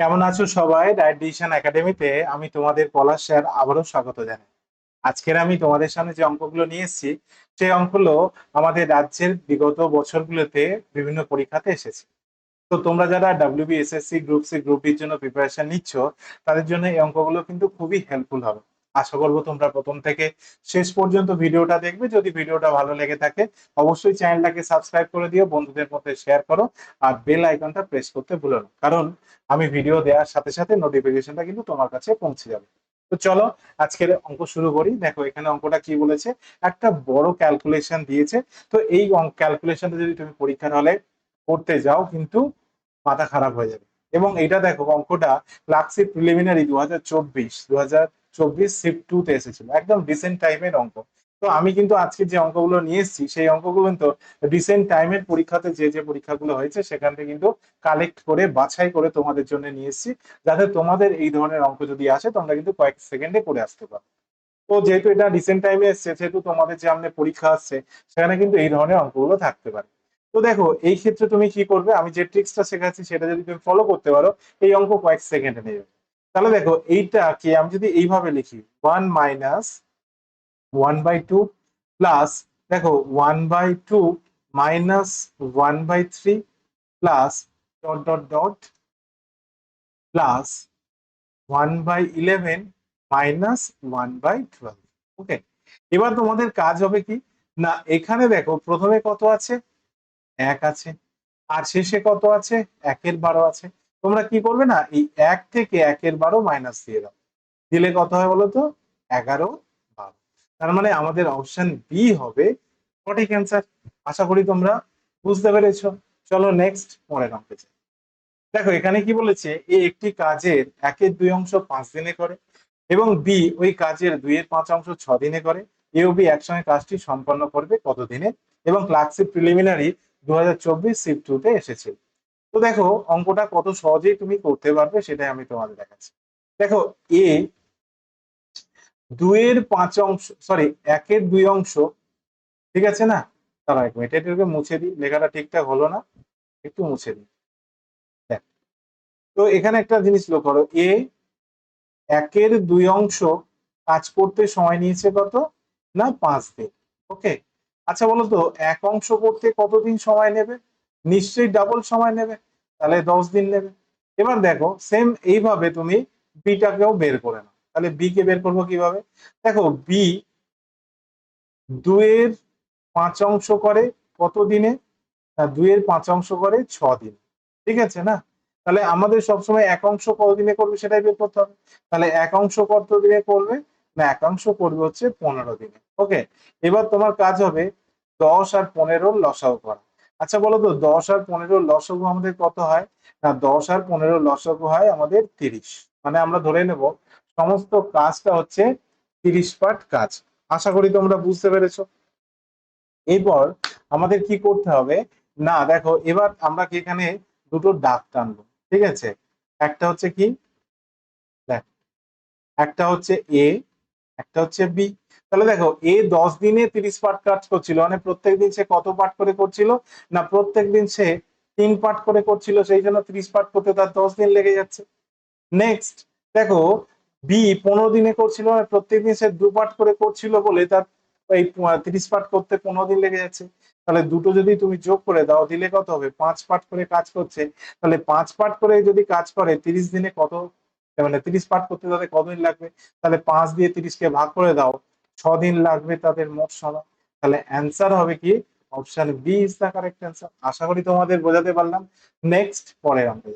কেমন আছো সবাই? ডায়েট একাডেমিতে আমি তোমাদের পলাশ স্যার আবারও স্বাগত জানাই। আজকের আমি তোমাদের সামনে যে অঙ্কগুলো নিয়ে এসেছি, সেই অঙ্কগুলো আমাদের রাজ্যের বিগত বছরগুলোতে বিভিন্ন পরীক্ষাতে এসেছে। তো তোমরা যারা ডাব্লিউবিএসএসসি গ্রুপ সি গ্রুপ বির জন্য প্রিপারেশন নিচ্ছ, তাদের জন্য এই অঙ্কগুলো কিন্তু খুবই হেল্পফুল হবে। আশা করব তোমরা প্রথম থেকে শেষ পর্যন্ত ভিডিওটা দেখবে। যদি ভিডিওটা ভালো লেগে থাকে, অবশ্যই চ্যানেলটাকে সাবস্ক্রাইব করে দিও, বন্ধুদের মধ্যে শেয়ার করো আর বেল আইকনটা প্রেস করতে ভুলো না। কারণ আমি ভিডিও দেওয়ার সাথে সাথে নোটিফিকেশনটা কিন্তু তোমার কাছে পৌঁছে যাবে। তো চলো, আজকের অঙ্ক শুরু করি। দেখো, এখানে অঙ্কটা কি বলেছে? একটা বড় ক্যালকুলেশন দিয়েছে। তো এই ক্যালকুলেশনটা যদি তুমি পরীক্ষার হলে করতে যাও, কিন্তু মাথা খারাপ হয়ে যাবে। এবং এটা দেখো, অঙ্কটা ক্লাসিক প্রিলিমিনারি দু হাজার চব্বিশ দু হাজার চব্বিশ শিফট টু তে এসেছিল। একদম ডিসেন্ট টাইমের অঙ্ক। তো আমি কিন্তু আজকে যে অঙ্কগুলো নিয়ে এসেছি, সেই অঙ্কগুলো কিন্তু রিসেন্ট টাইমের পরীক্ষাতে যে যে পরীক্ষাগুলো হয়েছে, সেখান থেকে কিন্তু কালেক্ট করে, বাছাই করে তোমাদের জন্য নিয়ে এসেছি। যাতে তোমাদের এই ধরনের অঙ্ক যদি আসে, তোমরা কিন্তু কয়েক সেকেন্ডে করে আসতে পারো। তো যেহেতু এটা রিসেন্ট টাইমে এসছে সেহেতু তোমাদের যে সামনে পরীক্ষা আসছে, সেখানে কিন্তু এই ধরনের অঙ্কগুলো থাকতে পারে। তো দেখো, এই ক্ষেত্রে তুমি কি করবে? আমি যে ট্রিক্সটা শেখাচ্ছি, সেটা যদি তুমি ফলো করতে পারো, এই অঙ্ক কয়েক সেকেন্ডে নেবে। তাহলে দেখো এইটাকে আমি যদি এইভাবে লিখি one minus one by two plus দেখো one by two minus one by three plus dot dot dot plus one by eleven minus one by twelve okay এবার তোমাদের কাজ হবে কি? না, এখানে দেখো প্রথমে কত আছে? এক আছে, আর শেষে কত আছে? একের বারো আছে। তোমরা কি করবে না? এই এক থেকে একের বারো মাইনাস দিয়ে দাও। দিলে কত হয় বলো তো? এগারো বারো। তার মানে আমাদের অপশন বি হবে সঠিক অ্যান্সার আশা করি তোমরা বুঝতে পেরেছ। চলো নেক্সট পরের অঙ্কে যাই। দেখো, এখানে কি বলেছে? এ একটি কাজের একের দুই অংশ পাঁচ দিনে করে এবং বি ওই কাজের দুইয়ের পাঁচ অংশ ছ দিনে করে। এ ও বি একসঙ্গে কাজটি সম্পন্ন করবে কত দিনে এবং ক্লাসিক প্রিলিমিনারি দু হাজার চব্বিশ শিফট টুতে এসেছে। তো দেখো, অঙ্কটা কত সহজেই তুমি করতে পারবে সেটাই আমি তোমাদের দেখাচ্ছি। দেখো, এ দুইয়ের পাঁচ অংশ সরি একের দুই অংশ, ঠিক আছে না? তারা এক মিনিট এটাকে মুছে দিই, লেখাটা ঠিকঠাক হলো না, একটু মুছে দিই। দেখ, তো এখানে একটা জিনিস লক্ষ্য করো, এ একের দুই অংশ কাজ করতে সময় নিয়েছে কত? না, পাঁচ দিন ওকে আচ্ছা বলো তো, এক অংশ করতে কতদিন সময় নেবে? নিশ্চয়ই ডাবল সময় নেবে, তাহলে দশ দিন নেবে। এবার দেখো সেম এইভাবে তুমি বিটাকেও বের করে নাও। তাহলে বি কে বের করব কীভাবে? দেখো বি দুয়ের পাঁচ অংশ করে কত দিনে? না দুইয়ের পাঁচ অংশ করে ছ দিন। ঠিক আছে না? তাহলে আমাদের সবসময় এক অংশ কত দিনে করবে সেটাই বের করতে হবে। তাহলে এক অংশ কত দিনে করবে? না, এক অংশ করবে হচ্ছে পনেরো দিনে। ওকে এবার তোমার কাজ হবে দশ আর পনেরোর লসাও করা। আচ্ছা বলো তো দশ আর পনেরোর লসাগু আমাদের কত হয়? না, দশ আর পনেরো লসাগু হয় আমাদের তিরিশ। মানে আমরা ধরে নেব, সমস্ত কাজটা হচ্ছে তিরিশ পার্ট কাজ। আশা করি তোমরা বুঝতে পেরেছ। এরপর আমাদের কি করতে হবে? না, দেখো, এবার আমরা কি এখানে দুটো ডাক টানবো, ঠিক আছে? একটা হচ্ছে কি? দেখ, একটা হচ্ছে এ একটা হচ্ছে বি তাহলে দেখো, এ দশ দিনে তিরিশ পার্ট কাজ করছিল। মানে প্রত্যেক দিন সে কত পার্ট করে করছিল? না, প্রত্যেক দিন সে তিন পার্ট করে করছিল, সেই জন্য তিরিশ পার্ট করতে তার দশ দিন লেগে যাচ্ছে। নেক্সট দেখো বি পনেরো দিনে করছিল মানে প্রত্যেক দিন সে দু পার্ট করে করছিল বলে তার এই তিরিশ পার্ট করতে পনেরো দিন লেগে যাচ্ছে। তাহলে দুটো যদি তুমি যোগ করে দাও, দিলে কত হবে? পাঁচ পার্ট করে কাজ করছে। তাহলে পাঁচ পার্ট করে যদি কাজ করে, তিরিশ দিনে কত মানে তিরিশ পার্ট করতে তাদের কতদিন লাগবে? তাহলে পাঁচ দিয়ে তিরিশকে ভাগ করে দাও ছ দিন লাগবে তাদের মোট সময়। তাহলে অ্যান্সার হবে কি? Option B is the correct answer আশা করি তোমাদের বোঝাতে পারলাম। নেক্সট পরের অঙ্ক।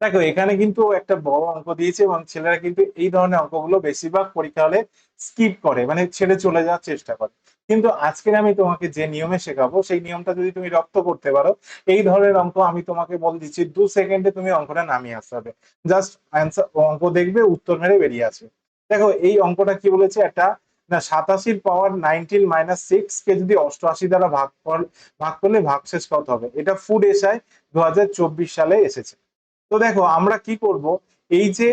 দেখো, এখানে কিন্তু একটা বড় অঙ্ক দিয়েছে এবং ছেলেরা কিন্তু এই ধরনের অঙ্কগুলো বেশিরভাগ পরীক্ষা হলে স্কিপ করে মানে ছেড়ে চলে যাওয়ার চেষ্টা করে। কিন্তু আজকের আমি তোমাকে যে নিয়মে শেখাবো, সেই নিয়মটা যদি তুমি রপ্ত করতে পারো, এই ধরনের অঙ্ক আমি তোমাকে বল দিচ্ছি। দু সেকেন্ডে তুমি অঙ্কটা নামিয়ে আসতে হবে। জাস্ট অ্যান্সার অঙ্ক দেখবে, উত্তর মেরে বেরিয়ে আসবে। দেখো, এই অঙ্কটা কি বলেছে? একটা, না, সাতাশির পাওয়ার নাইনটিন মাইনাস সিক্স কে যদি অষ্টআশি দ্বারা ভাগ কর, ভাগ করলে ভাগশেষ কত হবে? এটা ফুড এসআই দু সালে এসেছে। তো দেখো, আমরা কি করব? এই যে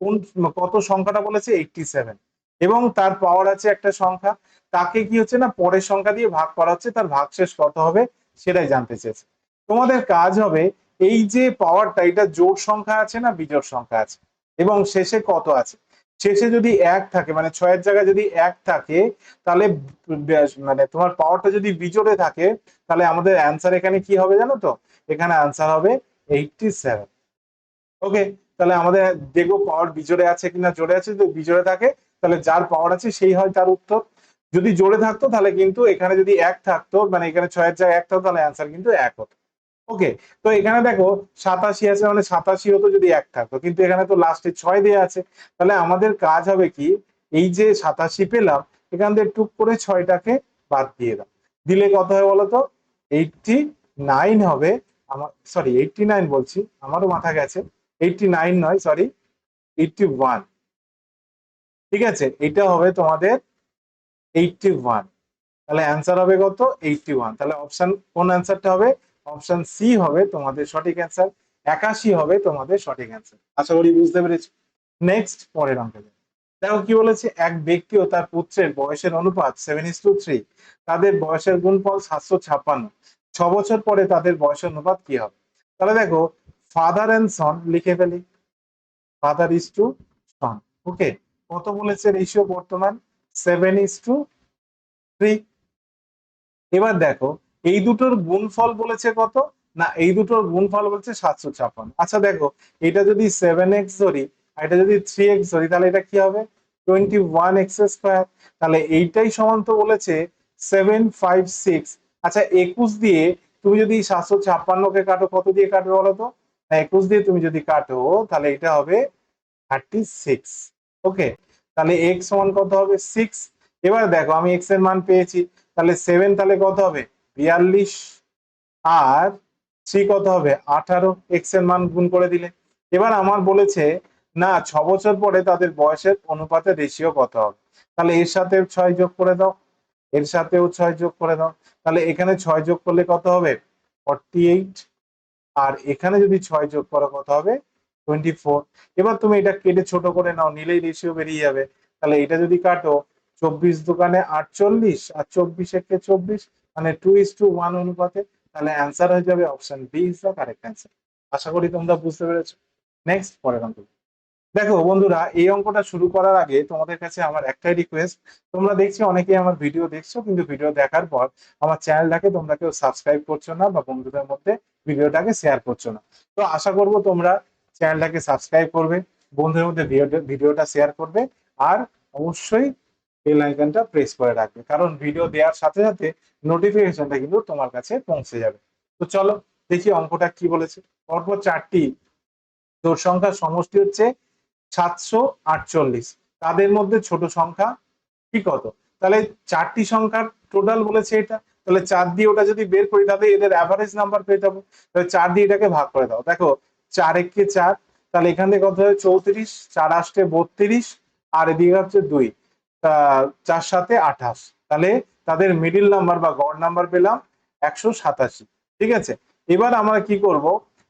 কোন, কত সংখ্যাটা বলেছে? এইটটি সেভেন এবং তার পাওয়ার আছে একটা সংখ্যা, তাকে কি হচ্ছে না, পরের সংখ্যা দিয়ে ভাগ করা হচ্ছে, তার ভাগশেষ কত হবে সেটাই জানতে চেয়েছে। তোমাদের কাজ হবে, এই যে পাওয়ারটা এটা জোড় সংখ্যা আছে না বিজোড় সংখ্যা আছে? এবং শেষে কত আছে? শেষে যদি এক থাকে মানে ছয়ের জায়গায় যদি এক থাকে, তাহলে মানে তোমার পাওয়ারটা যদি বিজোড়ে থাকে, তাহলে আমাদের অ্যান্সার এখানে কি হবে জানো তো? এখানে অ্যান্সার হবে এইটটি সেভেন ওকে তাহলে আমাদের দেখব পাওয়ার বিজোড়ে আছে কিনা জোরে আছে, যদি বিজোড়ে থাকে, তাহলে যার পাওয়ার আছে, সেই হয় তার উত্তর। যদি জোরে থাকতো, তাহলে কিন্তু এখানে যদি এক থাকতো মানে এখানে ছয়ের জায়গায় এক থাকতো, তাহলে অ্যান্সার কিন্তু এক হতো। ওকে তো এখানে দেখো সাতাশি আছে মানে সাতাশি হতো যদি এক থাকতো, কিন্তু এখানে তো লাস্টে ছয় দেওয়া আছে। তাহলে আমাদের কাজ হবে কি? এই যে সাতাশি পেলাম, এখান থেকে টুক করে ছয়টাকে বাদ দিয়ে দাও। দিলে কত হয় বলতো এইটটি নাইন হবে। আমার সরি এইটটি নাইন বলছি, আমারও মাথা গেছে। এইটটি নাইন নয় সরি এইটটি ওয়ান ঠিক আছে, এটা হবে তোমাদের এইটটি ওয়ান তাহলে অ্যান্সার হবে কত? এইটটি ওয়ান তাহলে অপশন কোন অ্যান্সারটা হবে? অপশন সি হবে তোমাদের সঠিক অ্যান্সার একাশি হবে তোমাদের সঠিক অ্যান্সার আশা করি বুঝতে পেরেছি। নেক্সট পরের অঙ্কে দেখো কি বলেছে, এক ব্যক্তি ও তার পুত্রের বয়সের অনুপাত সেভেন ইস টু থ্রি তাদের বয়সের গুণফল সাতশো ছাপ্পান্ন। ছ বছর পরে তাদের বয়সের অনুপাত কি হবে? তাহলে দেখো ফাদার অ্যান্ড সন লিখে ফেলি। ফাদার ইস টু সন ওকে কত বলেছে রেশিও বর্তমান? সেভেন ইস টু থ্রি এবার দেখো এই দুটোর গুণফল বলেছে কত? না, এই দুটোর গুণফল বলছে সাতশো ছাপ্পান্ন। আচ্ছা দেখো, এটা যদি সেভেন এক্স ধরি এটা যদি থ্রি এক্স ধরি, তাহলে এটা কি হবে? টোয়েন্টি ওয়ান এক্স স্কোয়ার তাহলে এইটাই সমান তো বলেছে সেভেন ফাইভ সিক্স আচ্ছা একুশ দিয়ে তুমি যদি সাতশো ছাপ্পান্নকে কাটো, কত দিয়ে কাটবে বলো তো? একুশ দিয়ে তুমি যদি কাটো, তাহলে এটা হবে থার্টি সিক্স ওকে তাহলে এক্স সমান কত হবে? সিক্স এবার দেখো, আমি এক্সের মান পেয়েছি। তাহলে সেভেন তাহলে কত হবে? বিয়াল্লিশ আর থ্রি কত হবে? আঠারো এক্সের মান গুণ করে দিলে। এবার আমার বলেছে, না, ছ বছর পরে তাদের বয়সের অনুপাতে রেশিও কত হবে? তাহলে এর সাথে ছয় যোগ করে দাও। এর সাথেও ছয় যোগ করে দাও। তাহলে এখানে ছয় যোগ করলে কত হবে? ফর্টি এইট আর এখানে যদি ছয় যোগ করো, কত হবে? টোয়েন্টি ফোর এবার তুমি এটা কেটে ছোট করে নাও, নিলেই রেশিও বেরিয়ে যাবে। তাহলে এটা যদি কাটো, চব্বিশ দোকানে আটচল্লিশ, আর চব্বিশ একে চব্বিশ? মানে টু ইস টু ওয়ান অনুপাতে, তাহলে অ্যান্সার হয়ে যাবে option B is the correct answer আশা করি তোমরা বুঝতে পেরেছ। নেক্সট পরের অঙ্ক। দেখো বন্ধুরা, এই অঙ্কটা শুরু করার আগে তোমাদের কাছে আমার একটাই রিকোয়েস্ট তোমরা দেখছি, অনেকেই আমার ভিডিও দেখছ, কিন্তু ভিডিও দেখার পর আমার চ্যানেলটাকে তোমরা কেউ সাবস্ক্রাইব করছ না বা বন্ধুদের মধ্যে ভিডিওটাকে শেয়ার করছ না। তো আশা করব তোমরা চ্যানেলটাকে সাবস্ক্রাইব করবে, বন্ধুদের মধ্যে ভিডিওটা ভিডিওটা শেয়ার করবে। আর অবশ্যই বেল আইকনটা প্রেস করে রাখবে। কারণ ভিডিও দেওয়ার সাথে সাথে নোটিফিকেশনটা কিন্তু তোমার কাছে পৌঁছে যাবে। তো চলো দেখি অঙ্কটা কি বলেছে। পরপর চারটি জোড় সংখ্যার সমষ্টি হচ্ছে সাতশো আটচল্লিশ। তাদের মধ্যে ছোট সংখ্যা কি কত? তাহলে চারটি সংখ্যার টোটাল বলেছে এটা। তাহলে চার দিয়ে ওটা যদি বের করি, তাহলে এদের অ্যাভারেজ নাম্বার পেয়ে যাব। তাহলে চার দিয়ে এটাকে ভাগ করে দাও। দেখো, চার একে চার, তাহলে এখান থেকে কত হয়? চৌত্রিশ, চার আষ্টে বত্রিশ, আর এদিকে হচ্ছে দুই। চার সাথে আঠাশ তাহলে তাদের মিডিল নাম্বার বা গড় নাম্বার পেলাম একশো সাতাশি। ঠিক আছে? এবার আমরা কি করব?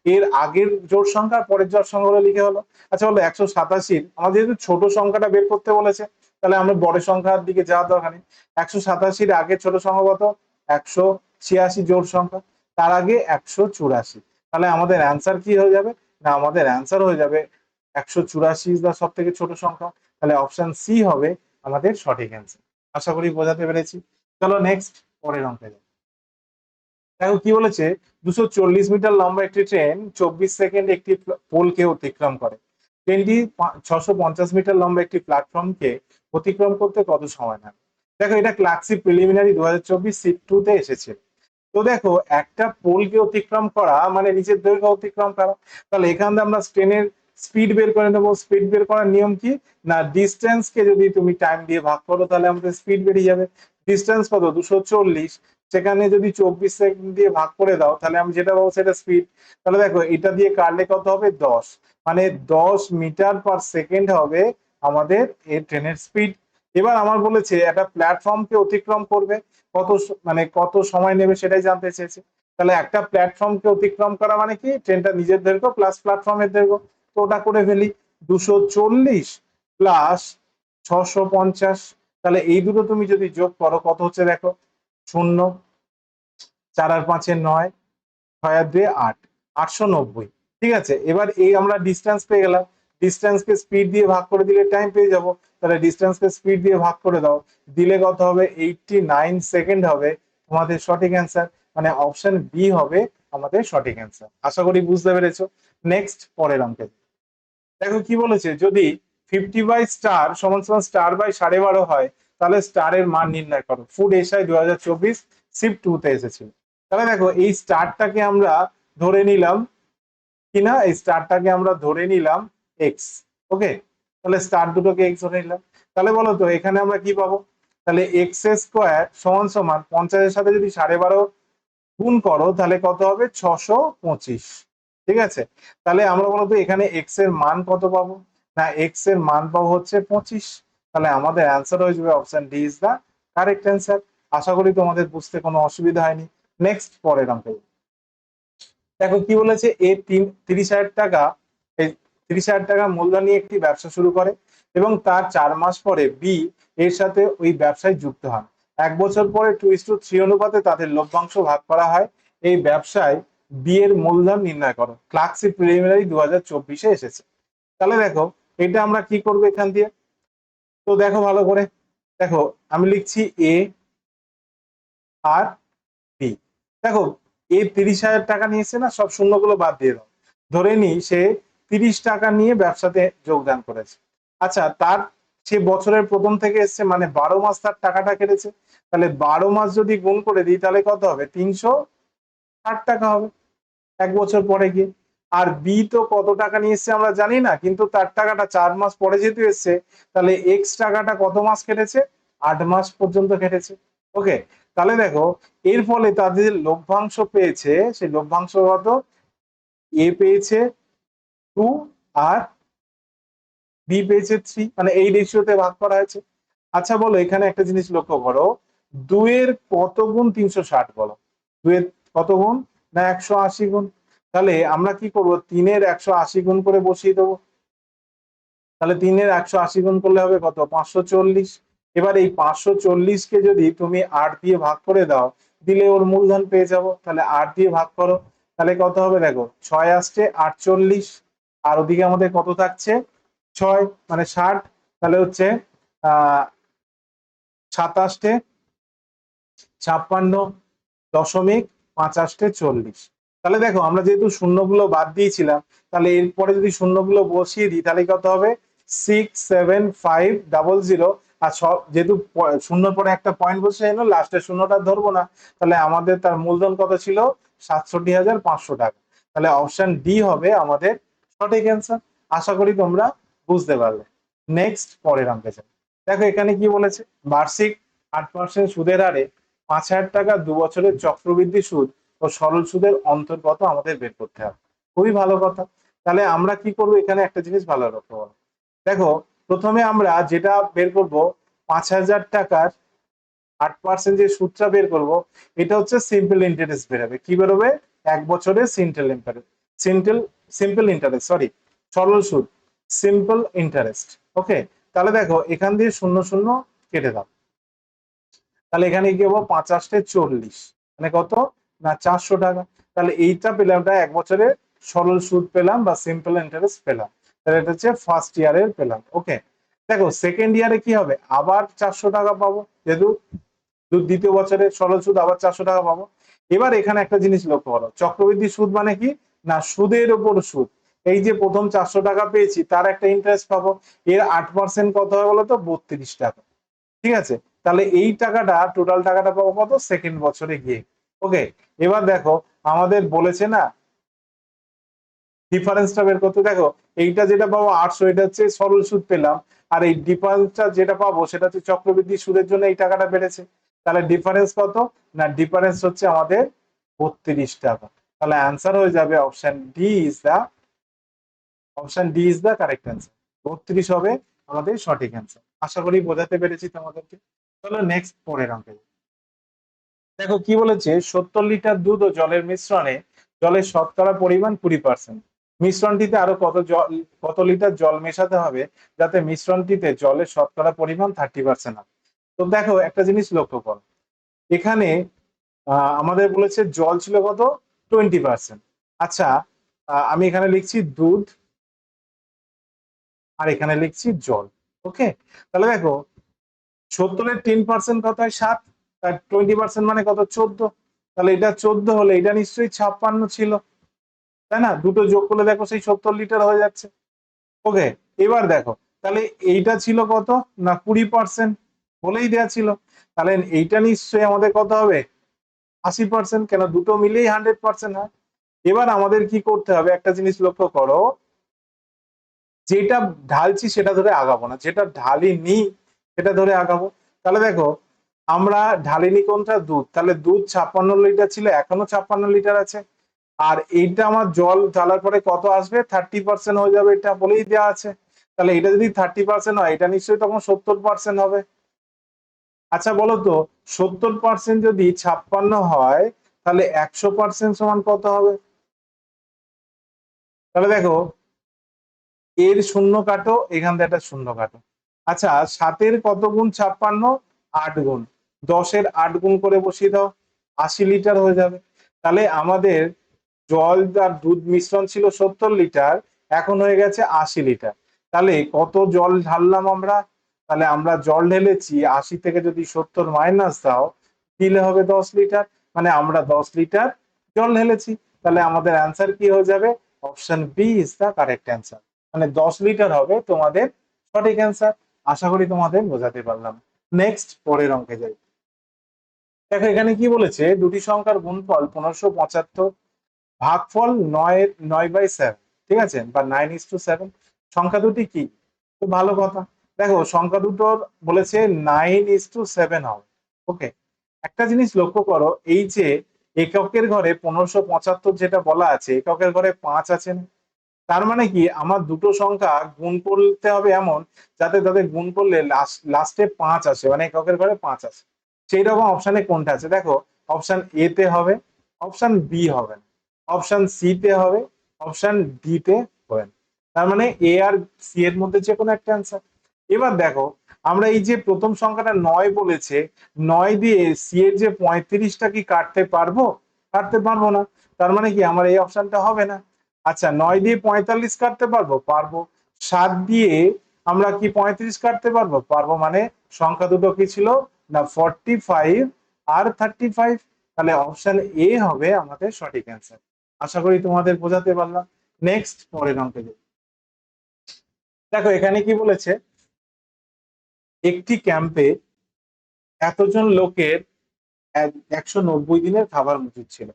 এর আগের জোড় সংখ্যা পরের জোড় সংখ্যাগুলো লিখে হলো। আচ্ছা বলো, একশো সাতাশির আমাদের যেহেতু ছোট সংখ্যাটা বের করতে বলেছে, তাহলে আমরা বড় সংখ্যার দিকে যাওয়ার দরকার নেই। একশো সাতাশির আগে ছোট সংখ্যা কত? একশো ছিয়াশি জোড় সংখ্যা। তার আগে একশো চুরাশি। তাহলে আমাদের অ্যান্সার কি হয়ে যাবে? না, আমাদের অ্যান্সার হয়ে যাবে একশো চুরাশি ইজ সব থেকে ছোট সংখ্যা। তাহলে অপশন সি হবে আমাদের সঠিক অ্যান্সার আশা করি বোঝাতে পেরেছি। চলো নেক্সট পরের অঙ্কে যাই। দেখো কি বলেছে, দুশো চল্লিশ মিটার লম্বা একটি ট্রেন চব্বিশ সেকেন্ড একটি পোলকে অতিক্রম করে। ট্রেনটি ছশো পঞ্চাশ মিটার লম্বা একটি প্ল্যাটফর্মকে অতিক্রম করতে কত সময় নেয়? দেখো এটা ক্লাসিক প্রিলিমিনারি দু হাজার চব্বিশ সিট টু তে এসেছে। তো দেখো, একটা পোলকে অতিক্রম করা মানে নিচের দৈর্ঘ্য অতিক্রম করা। তাহলে এখান থেকে আমরা ট্রেনের স্পিড বের করে নেব। স্পিড বের করার নিয়ম কি? না ডিস্টেন্স কে যদি তুমি টাইম দিয়ে ভাগ করো, তাহলে আমাদের স্পিড বেরিয়ে যাবে। ডিস্টেন্স কত? দুশো চল্লিশ। সেখানে যদি চব্বিশ সেকেন্ড দিয়ে ভাগ করে দাও, তাহলে আমি যেটা বলব সেটা স্পিড তাহলে দেখো, এটা দিয়ে কাটলে কত হবে? দশ। মানে দশ মিটার পার সেকেন্ড হবে আমাদের এই ট্রেনের স্পিড এবার আমার বলেছে, একটা প্ল্যাটফর্মকে অতিক্রম করবে। কত মানে কত সময় নেবে সেটাই জানতে চেয়েছে। তাহলে একটা প্ল্যাটফর্মকে অতিক্রম করা মানে কি? ট্রেনটা নিজের দৈর্ঘ্য প্লাস প্ল্যাটফর্মের দৈর্ঘ্য। ওটা করে ফেলি? দুশো চল্লিশ প্লাস ছশো পঞ্চাশ। তাহলে এই দুটো তুমি যদি যোগ করো, কত হচ্ছে দেখো? শূন্য, চার আর পাঁচে নয়, ছয় আর দুয়ে আট, আটশো নব্বই। ঠিক আছে? এবার এই আমরা ডিস্টেন্স পেয়ে গেলাম। ডিস্টেন্সকে স্পিড দিয়ে ভাগ করে দিলে টাইম পেয়ে যাব। তাহলে ডিস্টেন্সকে স্পিড দিয়ে ভাগ করে দাও। দিলে কত হবে? এইটটি নাইন সেকেন্ড হবে তোমাদের সঠিক অ্যান্সার মানে অপশন বি হবে আমাদের সঠিক অ্যান্সার আশা করি বুঝতে পেরেছ। নেক্সট পরের অঙ্কে। দেখো কি বলেছে, যদি ফিফটি বাই স্টার সমান সমান স্টার বাই সাড়ে বারো হয়, তাহলে স্টারের মান নির্ণয় করো। ফুড এসআই দু হাজার চব্বিশ শিফট টু তে এসেছিল তাহলে দেখো, এই স্টারটাকে আমরা ধরে নিলাম কিনা, এই স্টারটাকে আমরা ধরে নিলাম এক্স ওকে তাহলে স্টার দুটোকে এক্স ধরে নিলাম। তাহলে বলো তো, এখানে আমরা কি পাবো? তাহলে এক্স স্কোয়ার সমান সমান পঞ্চাশের সাথে যদি সাড়ে বারো গুণ করো, তাহলে কত হবে? ছশো পঁচিশ। ঠিক আছে? তাহলে আমরা বলতো এখানে এক্সের মান কত পাবো? না এক্সের মান পাবো হচ্ছে পঁচিশ। তাহলে আমাদের অ্যান্সার হয়ে যাবে option D is the correct answer আশা করি তোমাদের বুঝতে কোনো অসুবিধা হয়নি। নেক্সট পরের অঙ্কে। দেখো কি বলেছে? এ তিন, তিরিশ হাজার টাকা, এই তিরিশ হাজার টাকা মূলধন নিয়ে একটি ব্যবসা শুরু করে এবং তার চার মাস পরে বি এর সাথে ওই ব্যবসায় যুক্ত হন। এক বছর পরে টু ইস টু থ্রি অনুপাতে তাদের লভ্যাংশ ভাগ করা হয়। এই ব্যবসায় বি এর মূলধন নির্ণয় করো। ক্লার্কশিপ প্রিলিমিনারি দু হাজার চব্বিশে এসেছে। তাহলে দেখো, এটা আমরা কি করব এখান দিয়ে? তো দেখো ভালো করে। দেখো, আমি লিখছি এ আর বি দেখো এ তিরিশ হাজার টাকা নিয়েছে না, সব শূন্যগুলো বাদ দিয়ে দাও। ধরে নি সে তিরিশ টাকা নিয়ে ব্যবসাতে যোগদান করেছে। আচ্ছা তার সে বছরের প্রথম থেকে এসছে মানে বারো মাস তার টাকাটা কেটেছে। তাহলে বারো মাস যদি গুণ করে দিই, তাহলে কত হবে? তিনশো ষাট টাকা হবে। এক বছর পরে গিয়ে। আর বি তো কত টাকা নিয়ে এসছে আমরা জানি না, কিন্তু তার টাকাটা চার মাস পরে যেহেতু এসছে, তাহলে এক্স টাকাটা কত মাস কেটেছে? আট মাস পর্যন্ত কেটেছে। ওকে তাহলে দেখো, এর ফলে তাদের লভ্যাংশ পেয়েছে, সেই লভ্যাংশ কত? এ পেয়েছে টু আর বি পেয়েছে থ্রি মানে এই রেশিওতে ভাগ করা হয়েছে। আচ্ছা বলো, এখানে একটা জিনিস লক্ষ্য করো। দুয়ের কত গুণ তিনশো ষাট বলো? দুয়ের কত গুণ? না, একশো আশি গুণ। তাহলে আমরা কি করব? তিনের একশো আশি গুণ করে বসিয়ে দেবো। তাহলে তিনের একশো আশি গুণ করলে হবে কত? পাঁচশো চল্লিশ। এবার এই পাঁচশো চল্লিশকে যদি তুমি আট দিয়ে ভাগ করে দাও, দিলে ওর মূলধন পেয়ে যাব। তাহলে আট দিয়ে ভাগ করো। তাহলে কত হবে দেখো? ছয় আসছে আটচল্লিশ। আর ওদিকে আমাদের কত থাকছে? ছয় মানে ষাট। তাহলে হচ্ছে আহ সাতাশটে ছাপ্পান্ন দশমিক পাঁচাশটে চল্লিশ। তাহলে দেখো, আমরা যেহেতু শূন্যগুলো বাদ দিয়েছিলাম, তাহলে এরপরে যদি শূন্যগুলো বসিয়ে দিই, তাহলে কত হবে? Six seven five double zero আর সব যেহেতু শূন্য পরে একটা পয়েন্ট বসে এলো লাস্টের শূন্যটা ধরবো না, তাহলে আমাদের তার মূলধন কত ছিল? সাতষট্টি হাজার পাঁচশো টাকা। তাহলে অপশন ডি হবে আমাদের সঠিক অ্যান্সার আশা করি তোমরা বুঝতে পারলে। নেক্সট পরের অঙ্কে দেখো, এখানে কি বলেছে? বার্ষিক আট পার্সেন্ট সুদের হারে পাঁচ হাজার টাকা দু বছরের চক্রবৃদ্ধি সুদ ও সরল সুদের অন্তর্গত আমাদের বের করতে হবে। খুবই ভালো কথা। তাহলে আমরা কি করব? এখানে একটা জিনিস ভালো করো। দেখো, প্রথমে আমরা যেটা বের করব, পাঁচ হাজার টাকার আট পার্সেন্ট যে সুদটা বের করব, এটা হচ্ছে সিম্পল ইন্টারেস্ট বেরোবে। কি বেরোবে? এক বছরের simple interest simple simple interest sorry সরল সুদ। সিম্পল ইন্টারেস্ট ওকে তাহলে দেখো, এখান দিয়ে শূন্য শূন্য কেটে দাও। তাহলে এখানে কি হব? পাঁচাশটে চল্লিশ। মানে কত? না, চারশো টাকা। তাহলে এইটা পেলাম এক বছরে সরল সুদ পেলাম বা সিম্পল ইন্টারেস্ট পেলাম। তাহলে এটা হচ্ছে ফার্স্ট ইয়ারের পেলাম ওকে দেখো সেকেন্ড ইয়ারে কি হবে? আবার চারশো টাকা পাবো, যেহেতু দ্বিতীয় বছরে সরল সুদ, আবার চারশো টাকা পাবো। এবার এখানে একটা জিনিস লক্ষ্য করো, চক্রবৃদ্ধি সুদ মানে কি? না, সুদের উপর সুদ। এই যে প্রথম চারশো টাকা পেয়েছি, তার একটা ইন্টারেস্ট পাবো। এর আট পার্সেন্ট কত হয় বলো তো বত্রিশ টাকা। ঠিক আছে? তাহলে এই টাকাটা টোটাল টাকাটা পাবো কত? সেকেন্ড বছরে গিয়ে। ওকে এবার দেখো, আমাদের বলেছে না ডিফারেন্সটা বের করতে। দেখো, এইটা যেটা পাবো আটশো, এটা হচ্ছে সরল সুদ পেলাম। আর এই ডিফারেন্সটা যেটা পাবো, সেটা হচ্ছে চক্রবৃদ্ধি সুদের জন্য এই টাকাটা বেড়েছে। তাহলে ডিফারেন্স কত? না ডিফারেন্স হচ্ছে আমাদের বত্রিশ টাকা। তাহলে অ্যান্সার হয়ে যাবে option D is the option D is the correct answer বত্রিশ হবে আমাদের সঠিক অ্যান্সার আশা করি বোঝাতে পেরেছি তোমাদেরকে। চলো নেক্সট পরের অঙ্কে দেখো কি বলেছে, সত্তর লিটার দুধ ও জলের মিশ্রণে জলের শতকরা পরিমাণ কুড়ি পার্সেন্ট মিশ্রণটিতে আরও কত জল, কত লিটার জল মেশাতে হবে যাতে মিশ্রণটিতে জলের শতকরা পরিমাণ থার্টি পার্সেন্ট তো দেখো একটা জিনিস লক্ষ্য করো। এখানে আমাদের বলেছে জল ছিল কত? টোয়েন্টি পার্সেন্ট আচ্ছা আমি এখানে লিখছি দুধ আর এখানে লিখছি জল ওকে তাহলে দেখো সত্তরের টেন পার্সেন্ট কত হয় সাত, তার টোয়েন্টি পার্সেন্ট মানে কত? চোদ্দ। তাহলে এটা চোদ্দ হলে এটা নিশ্চয়ই ছাপ্পান্ন ছিল। তাই না? দুটো যোগ করলে দেখো সেই সত্তর লিটার হয়ে যাচ্ছে। ওকে এবার দেখো, তাহলে এইটা ছিল কত? না, কুড়ি পার্সেন্ট বলেই দেওয়া ছিল। তাহলে এইটা নিশ্চয়ই আমাদের কত হবে? আশি পার্সেন্ট কেন দুটো মিলেই হান্ড্রেড পার্সেন্ট হয়? এবার আমাদের কি করতে হবে? একটা জিনিস লক্ষ্য করো। যেটা ঢালছি সেটা ধরে আগাবো না। যেটা ঢালিনি সেটা ধরে আগাবো। তাহলে দেখো, আমরা ঢালিনি কোনটা দুধ, তাহলে দুধ ছাপ্পান্ন লিটার ছিল, এখনও ছাপ্পান্ন লিটার আছে। আর এইটা আমার জল ঢালার পরে কত আসবে? থার্টি পার্সেন্ট হয়ে যাবে, এটা বলেই দেওয়া আছে। তাহলে এটা যদি থার্টি পার্সেন্ট হয়, এটা নিশ্চয়ই তখন সত্তর পার্সেন্ট হবে। আচ্ছা বলো তো, সত্তর পার্সেন্ট যদি ছাপ্পান্ন হয়, তাহলে একশো পার্সেন্ট সমান কত হবে? তাহলে দেখো, এর শূন্য কাটো, এখান থেকে একটা শূন্য কাটো। আচ্ছা সাতের কত গুণ ছাপ্পান্ন, আট গুণ। দশের আট গুণ করে বসিয়ে দাও, আশি লিটার হয়ে যাবে। তাহলে আমাদের জল আর দুধ মিশ্রণ ছিল সত্তর লিটার, এখন হয়ে গেছে আশি লিটার। তাহলে কত জল ঢাললাম আমরা? তাহলে আমরা জল ঢেলেছি, আশি থেকে যদি সত্তর মাইনাস দাও, দিলে হবে দশ লিটার। মানে আমরা দশ লিটার জল ঢেলেছি। তাহলে আমাদের অ্যান্সার কি হয়ে যাবে? Option B is the correct answer. মানে দশ লিটার হবে তোমাদের সঠিক অ্যান্সার। আশা করি তোমাদের বোঝাতে পারলাম। নেক্সট পরের অঙ্কে যাই। দেখো, এখানে কি বলেছে? দুটি সংখ্যার গুণফল পনেরোশো পঁচাত্তর ভাগফল নয় নয় বাই সেভেন ঠিক আছে? বা নাইন ইস টু সেভেন সংখ্যা দুটি কি? খুব ভালো কথা। দেখো, সংখ্যা দুটোর বলেছে নাইন ইস টু সেভেন হবে। ওকে একটা জিনিস লক্ষ্য করো, এই যে এককের ঘরে পনেরোশো পঁচাত্তর যেটা বলা আছে, এককের ঘরে পাঁচ আছে না? তার মানে কি? আমার দুটো সংখ্যা গুণ করতে হবে এমন যাতে তাদের গুণ করলে লাস্টে পাঁচ আসে মানে এককের ঘরে পাঁচ আসে। সেই রকম অপশানে কোনটা আছে? দেখো অপশান এ তে হবে অপশান বি হবে না অপশন সি তে হবে অপশান ডি তে হবে না। তার মানে এ আর সি এর মধ্যে যে কোনো একটা অ্যান্সার এবার দেখো, আমরা এই যে প্রথম সংখ্যাটা নয় বলেছে, নয় দিয়ে সি এর যে পঁয়ত্রিশটা কি কাটতে পারব? কাটতে পারব না। তার মানে কি? আমার এই অপশানটা হবে না। আচ্ছা নয় দিয়ে পঁয়তাল্লিশ কাটতে পারব? পারব। সাত দিয়ে আমরা কি পঁয়ত্রিশ কাটতে পারব? পারব মানে সংখ্যা দুটো কি ছিল? না ফর্টি ফাইভ আর থার্টি ফাইভ তাহলে অপশন এ হবে আমাদের সঠিক অ্যান্সার আশা করি তোমাদের বোঝাতে পারলাম। নেক্সট পরের অঙ্কে দেখো, এখানে কি বলেছে? একটি ক্যাম্পে এতজন লোকের একশো নব্বই দিনের খাবার মজুদ ছিল।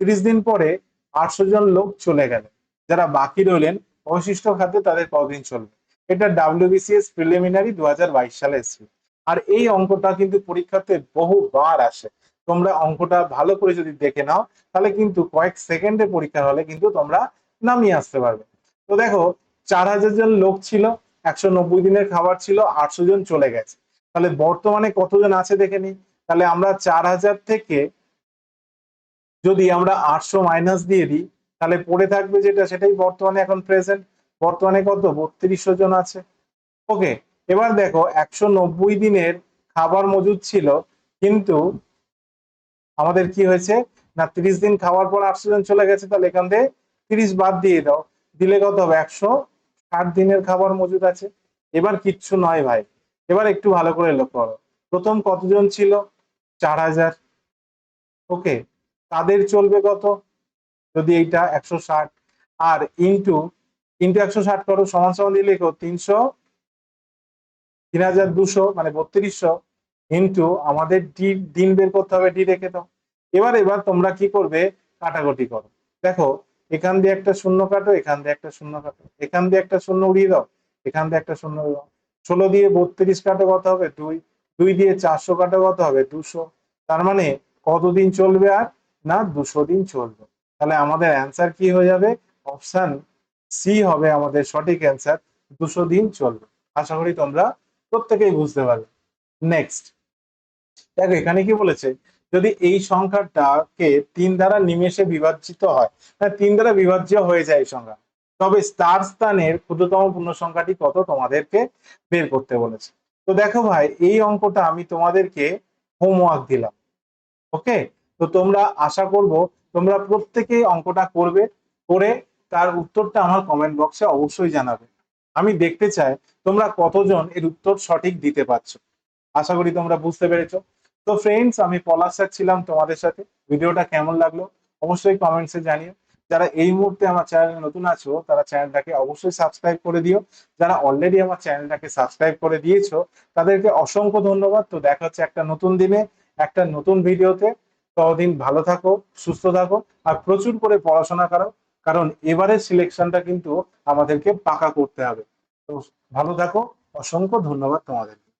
তিরিশ দিন পরে আটশো জন লোক চলে গেল। যারা বাকি রইলেন, অবশিষ্ট খাদ্যে তাদের কদিন চলবে? এটা ডাব্লিউবিসিএস প্রিলিমিনারি দু হাজার বাইশ সালে এসেছিল। আর এই অঙ্কটা কিন্তু পরীক্ষাতে বহুবার আসে। তোমরা অঙ্কটা ভালো করে যদি দেখে নাও, তাহলে কিন্তু কয়েক সেকেন্ডে পরীক্ষা হলে কিন্তু তোমরা নামিয়ে আসতে পারবে। তো দেখো, চার হাজার জন লোক ছিল, একশো নব্বই দিনের খাবার ছিল, আটশো জন চলে গেছে। তাহলে বর্তমানে কতজন আছে দেখে নিই। তাহলে আমরা চার হাজার থেকে যদি আমরা আটশো মাইনাস দিয়ে দিই, তাহলে পড়ে থাকবে যেটা, সেটাই বর্তমানে এখন প্রেজেন্ট বর্তমানে কত? বত্রিশশো জন আছে। ওকে এবার দেখো, একশো নব্বই দিনের খাবার মজুদ ছিল, কিন্তু আমাদের কি হয়েছে? না, তিরিশ দিন খাওয়ার পর আটশো জন চলে গেছে, তাহলে এখান থেকে তিরিশ বাদ দিয়ে দাও। দিলে কত হবে? একশো ষাট দিনের খাবার মজুদ আছে। এবার কিচ্ছু নয় ভাই। এবার একটু ভালো করে লক্ষ্য করো। প্রথম কতজন ছিল? চার হাজার। ওকে তাদের চলবে কত? যদি এইটা একশো ষাট আর ইন্টু ইন্টু একশো ষাট করো, সমান সমান দিলে তিনশো, তিন হাজার দুশো মানে বত্রিশশো ইন্টু আমাদের ডি, দিন বের করতে হবে ডি রেখে দাও। এবার এবার তোমরা কি করবে? কাটাকুটি করো। দেখো, এখান দিয়ে একটা শূন্য কাটো, এখান দিয়ে একটা শূন্য কাটো। এখান দিয়ে একটা শূন্য উড়িয়ে দাও, এখান দিয়ে একটা শূন্য দাও। ষোলো দিয়ে বত্রিশ কাটো কত হবে? দুই। দুই দিয়ে চারশো কাটো কত হবে? দুশো। তার মানে কতদিন চলবে আর? না, দুশো দিন চলবে। তাহলে আমাদের অ্যান্সার কি হয়ে যাবে? অপশন সি হবে আমাদের সঠিক অ্যান্সার দুশো দিন চলবে। আশা করি তোমরা প্রত্যেকেই বুঝতে পারবে। নেক্সট দেখো এখানে কি বলেছে? যদি এই সংখ্যাটাকে তিন দ্বারা নিমেষে বিভাজিত হয় তিন দ্বারা বিভাজ্য হয়ে যায় এই সংখ্যা। তবে স্টার স্থানের ক্ষুদ্রতম পূর্ণ সংখ্যাটি কত? তোমাদেরকে বের করতে বলেছে। তো দেখো ভাই, এই অঙ্কটা আমি তোমাদেরকে হোমওয়ার্ক দিলাম। ওকে তো তোমরা আশা করব তোমরা প্রত্যেকেই অঙ্কটা করবে, করে তার উত্তরটা আমার কমেন্ট বক্সে অবশ্যই জানাবে। আমি দেখতে চাই তোমরা কতজন এর উত্তর সঠিক দিতে পারছ। আশা করি তোমরা বুঝতে পেরেছ। তো ফ্রেন্ডস আমি পলাশ স্যার ছিলাম তোমাদের সাথে। ভিডিওটা কেমন লাগল অবশ্যই কমেন্টসে জানিও। যারা এই মুহূর্তে আমার চ্যানেলে নতুন আছো, তারা চ্যানেলটাকে অবশ্যই সাবস্ক্রাইব করে দিও। যারা অলরেডি আমার চ্যানেলটাকে সাবস্ক্রাইব করে দিয়েছ, তাদেরকে অসংখ্য ধন্যবাদ। তো দেখা হচ্ছে একটা নতুন দিনে, একটা নতুন ভিডিওতে ততদিন ভালো থাকো, সুস্থ থাকো আর প্রচুর করে পড়াশোনা করো, কারণ এবারের সিলেকশনটা কিন্তু আমাদেরকে পাকা করতে হবে। তো ভালো থাকো, অসংখ্য ধন্যবাদ তোমাদেরকে।